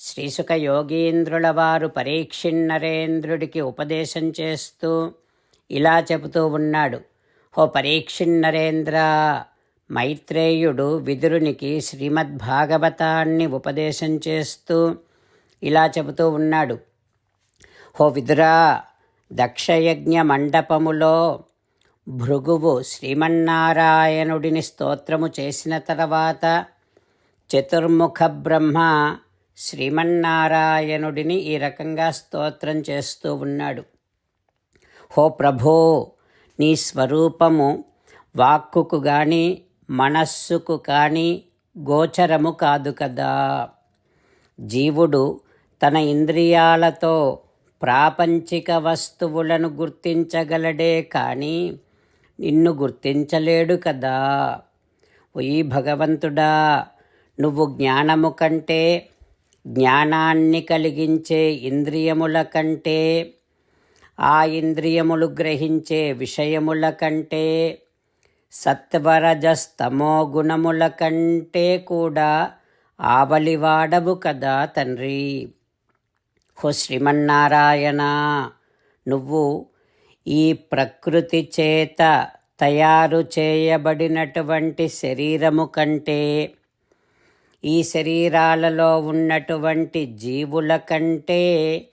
శ్రీసుక యోగీంద్రుల వారు పరీక్షిన్నరేంద్రుడికి ఉపదేశం చేస్తూ ఇలా చెబుతూ ఉన్నాడు. ఓ పరీక్షిన్నరేంద్ర మైత్రేయుడు విదురునికి శ్రీమద్భాగవతాన్ని ఉపదేశం చేస్తూ ఇలా చెబుతూ ఉన్నాడు. హో విదురా దక్షయజ్ఞ మండపములో భృగువు శ్రీమన్నారాయణుడిని స్తోత్రము చేసిన తర్వాత చతుర్ముఖ బ్రహ్మ శ్రీమన్నారాయణుడిని ఈ రకంగా స్తోత్రం చేస్తూ ఉన్నాడు. హో ప్రభో నీ స్వరూపము వాక్కుకు గాని మనస్సుకు కానీ గోచరము కాదు కదా. జీవుడు తన ఇంద్రియాలతో ప్రాపంచిక వస్తువులను గుర్తించగలడే కానీ నిన్ను గుర్తించలేడు కదా. ఈ భగవంతుడా నువ్వు జ్ఞానము కంటే జ్ఞానాన్ని కలిగించే ఇంద్రియముల కంటే ఆ ఇంద్రియములు గ్రహించే విషయముల కంటే సత్వరజస్తమో గుణముల కంటే కూడా ఆవలివాడవు కదా తండ్రి. హో శ్రీమన్నారాయణ నువ్వు ఈ ప్రకృతి చేత తయారు చేయబడినటువంటి శరీరము కంటే ఈ శరీరాలలో ఉన్నటువంటి జీవుల కంటే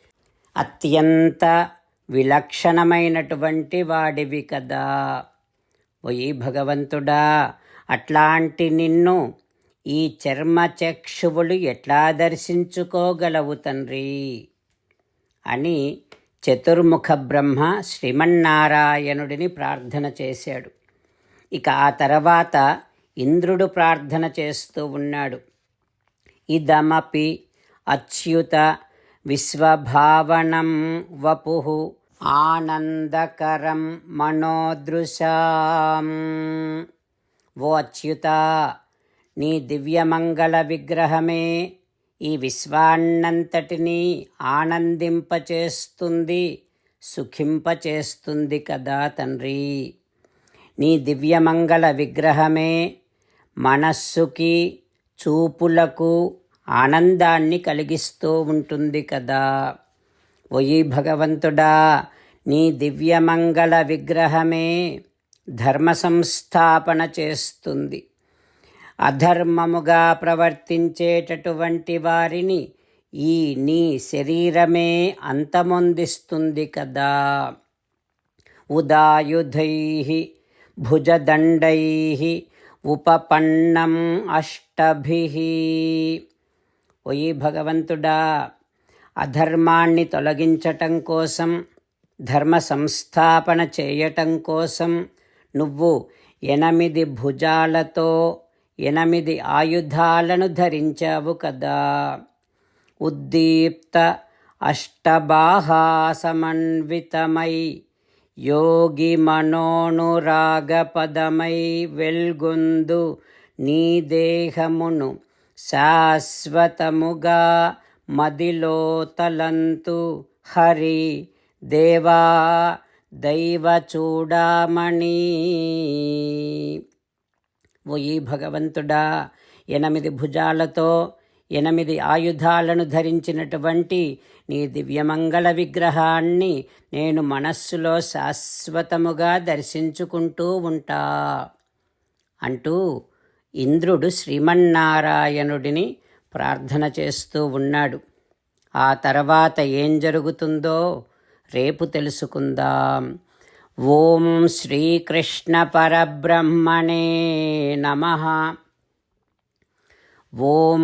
అత్యంత విలక్షణమైనటువంటి వాడివి కదా. ఓయి భగవంతుడా అట్లాంటి నిన్ను ఈ చర్మ చక్షువులు ఎట్లా దర్శించుకోగలవు తండ్రి? అని చతుర్ముఖ బ్రహ్మ శ్రీమన్నారాయణుడిని ప్రార్థన చేశాడు. ఇక ఆ తర్వాత ఇంద్రుడు ప్రార్థన చేస్తూ ఉన్నాడు. ఇదమపి అచ్యుత విశ్వభావనం వపు. ఆనందకరం మనోదృశాం. ఓ అచ్యుత నీ దివ్యమంగళ విగ్రహమే ఈ విశ్వాన్నంతటినీ ఆనందింపచేస్తుంది సుఖింపచేస్తుంది కదా తండ్రి. నీ దివ్యమంగళ విగ్రహమే మనస్సుకి చూపులకు ఆనందాన్ని కలిగిస్తూ ఉంటుంది కదా. ఒయి భగవంతుడా నీ దివ్యమంగళ విగ్రహమే ధర్మ సంస్థాపన చేస్తుంది. అధర్మముగా ప్రవర్తించేటటువంటి వారిని ఈ నీ శరీరమే అంతమొందిస్తుంది కదా. ఉదాయుధై భుజదండై ఉపపన్నం అష్టభి. ఓయి భగవంతుడా అధర్మాన్ని తొలగించటం కోసం ధర్మ సంస్థాపన చేయటం కోసం నువ్వు ఎనిమిది భుజాలతో ఎనిమిది ఆయుధాలను ధరించావు కదా. ఉద్దీప్త అష్టబాహాసమన్వితమై యోగి మనోనురాగపదమై వెల్గొందు నీ దేహమును శాశ్వతముగా మదిలో తలంతు హరి దేవా దైవ చూడామణి. ఓ ఈ భగవంతుడా ఎనిమిది భుజాలతో ఎనిమిది ఆయుధాలను ధరించినటువంటి నీ దివ్యమంగళ విగ్రహాన్ని నేను మనస్సులో శాశ్వతముగా దర్శించుకుంటూ ఉంటా అంటూ ఇంద్రుడు శ్రీమన్నారాయణుడిని ప్రార్థన చేస్తూ ఉన్నాడు. ఆ తర్వాత ఏం జరుగుతుందో రేపు తెలుసుకుందాం. ఓం శ్రీకృష్ణ పరబ్రహ్మణే నమ. ఓం